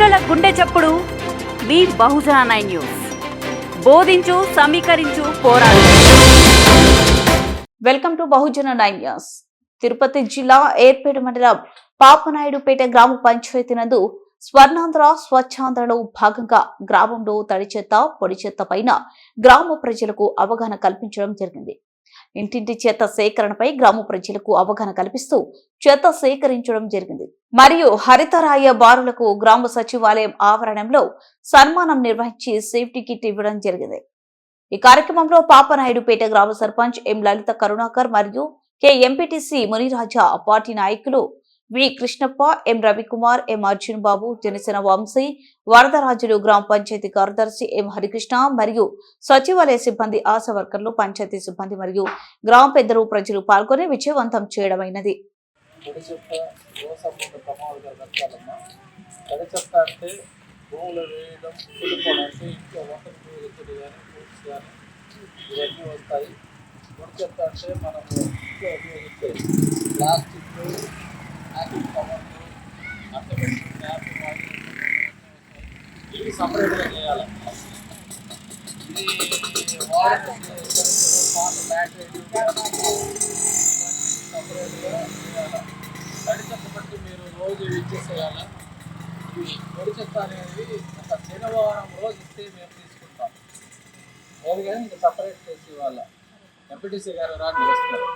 గుండె చప్పుడు వి బహుజన nine news. బోధించు సమీకరించు పోరాడు. Welcome to Bahujan nine news. Tirupati జిల్లా ఏర్పేట మండలం పాపనాయుడుపేట గ్రామ పంచాయతీ నందు స్వర్ణాంధ్ర స్వచ్ఛాంధ్రలో భాగంగా గ్రామంలో తడి చెత్త పొడి చెత్త పైన గ్రామ ప్రజలకు అవగాహన కల్పించడం జరిగింది. ఇంటింటి చెత్త సేకరణపై గ్రామ ప్రజలకు అవగాహన కల్పిస్తూ చెత్త సేకరించడం జరిగింది. మరియు హరితరాయ బారులకు గ్రామ సచివాలయం ఆవరణంలో సన్మానం నిర్వహించి సేఫ్టీ కిట్ ఇవ్వడం జరిగింది. ఈ కార్యక్రమంలో పాపనాయుడుపేట గ్రామ సర్పంచ్ ఎం లలిత కరుణాకర్ మరియు కె ఎంపీటీసీ మునిరాజా పార్టీ నాయకులు వి కృష్ణప్ప ఎం రవికుమార్ ఎం అర్జున్ బాబు జనసేన వంశీ వరదరాజులు గ్రామ పంచాయతీ కార్యదర్శి ఎం హరికృష్ణ మరియు సచివాలయ సిబ్బంది ఆశా వర్కర్లు పంచాయతీ సిబ్బంది మరియు గ్రామ పెద్దలు ప్రజలు పాల్గొని విజయవంతం చేయడమైనది. ఇవన్నీ వస్తాయి పొడి చెత్త అంటే మనము ఇంట్లో ఉపయోగించే ప్లాస్టిక్ ఇవి సపరేట్గా చేయాలి ఇది వాటర్ పాత ఇవన్నీ సపరేట్గా చేయాలి తడి చెత్త బట్టి మీరు రోజు ఇచ్చేసేయాలి ఇవి పొడి చెత్త అనేది ఒక శనివారం రోజు ఇస్తే మేము తీసుకుంటాం లేదు కానీ ఇంకా సపరేట్ చేసి ఇవ్వాలి ఎంపీటీసీ గారు రాండి వస్తారు